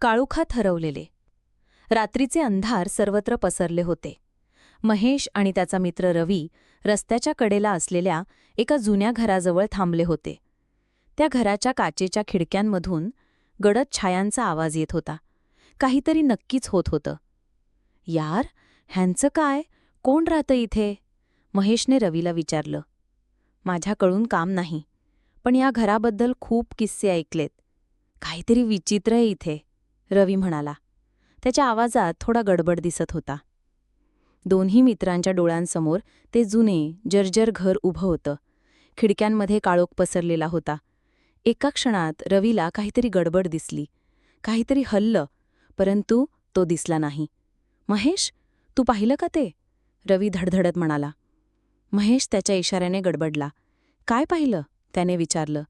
काळोखात हरवलेले रात्रीचे अंधार सर्वत्र पसरले होते. महेश आणि त्याचा मित्र रवी रस्त्याच्या कडेला असलेल्या एका जुन्या घराजवळ थांबले होते. त्या घराच्या काचेच्या खिडक्यांमधून गडद छायांचा आवाज येत होता. काहीतरी नक्कीच होत होतं. यार ह्यांचं काय? कोण राहतं इथे? महेशने रवीला विचारलं. माझ्याकडून काम नाही पण या घराबद्दल खूप किस्से ऐकलेत. काहीतरी विचित्र आहे इथे. रवी म्हणाला. त्याच्या आवाजात थोडा गडबड दिसत होता. दोन्ही मित्रांच्या डोळ्यांसमोर ते जुने जर्जर घर उभं होतं. खिडक्यांमध्ये काळोख पसरलेला होता. एका क्षणात रवीला काहीतरी गडबड दिसली. काहीतरी हल्लं परंतु तो दिसला नाही. महेश तू पाहिलं का ते? रवी धडधडत म्हणाला. महेश त्याच्या इशाऱ्याने गडबडला. काय पाहिलं? त्याने विचारलं.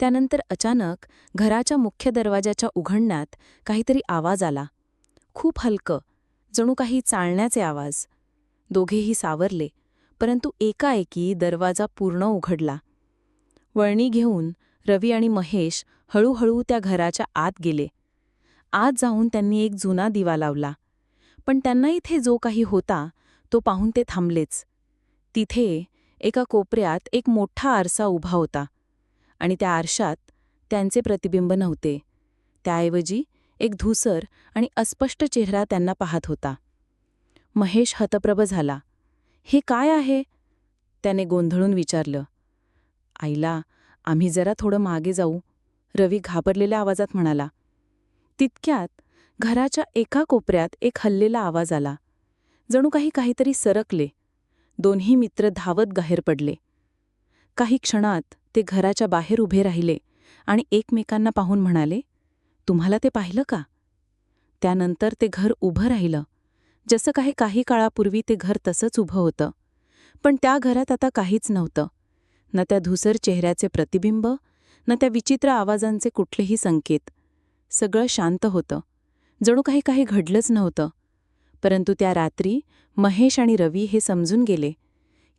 त्यानंतर अचानक घराच्या मुख्य दरवाजाच्या उघडण्यात काहीतरी आवाज आला. खूप हलकं जणू काही चालण्याचे आवाज. दोघेही सावरले परंतु एकाएकी दरवाजा पूर्ण उघडला. वळणी घेऊन रवी आणि महेश हळूहळू त्या घराच्या आत गेले. आत जाऊन त्यांनी एक जुना दिवा लावला. पण त्यांना इथे जो काही होता तो पाहून ते थांबलेच. तिथे एका कोपऱ्यात एक मोठा आरसा उभा होता. आणि त्या आरशात त्यांचे प्रतिबिंब नव्हते. त्याऐवजी एक धुसर आणि अस्पष्ट चेहरा त्यांना पाहत होता. महेश हतप्रभ झाला. हे काय आहे? त्याने गोंधळून विचारलं. आईला आम्ही जरा थोडं मागे जाऊ रवी घाबरलेल्या आवाजात म्हणाला. तितक्यात घराच्या एका कोपऱ्यात एक हल्लेला आवाज आला. जणू काही काहीतरी सरकले. दोन्ही मित्र धावत गाहेर पडले. काही क्षणात ते घराच्या बाहेर उभे राहिले आणि एकमेकांना पाहून म्हणाले तुम्हाला ते पाहिलं का? त्यानंतर ते घर उभं राहिलं. जसं काही काही काळापूर्वी ते घर तसंच उभं होतं. पण त्या घरात आता काहीच नव्हतं. न त्या धुसर चेहऱ्याचे प्रतिबिंब न त्या विचित्र आवाजांचे कुठलेही संकेत. सगळं शांत होतं. जणू काही काही घडलंच नव्हतं. परंतु त्या रात्री महेश आणि रवी हे समजून गेले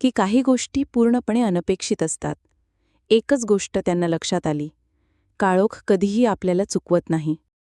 की काही गोष्टी पूर्णपणे अनपेक्षित असतात. एकच गोष्ट त्यांना लक्षात आली. काळोख कधीही आपल्याला चुकवत नाही.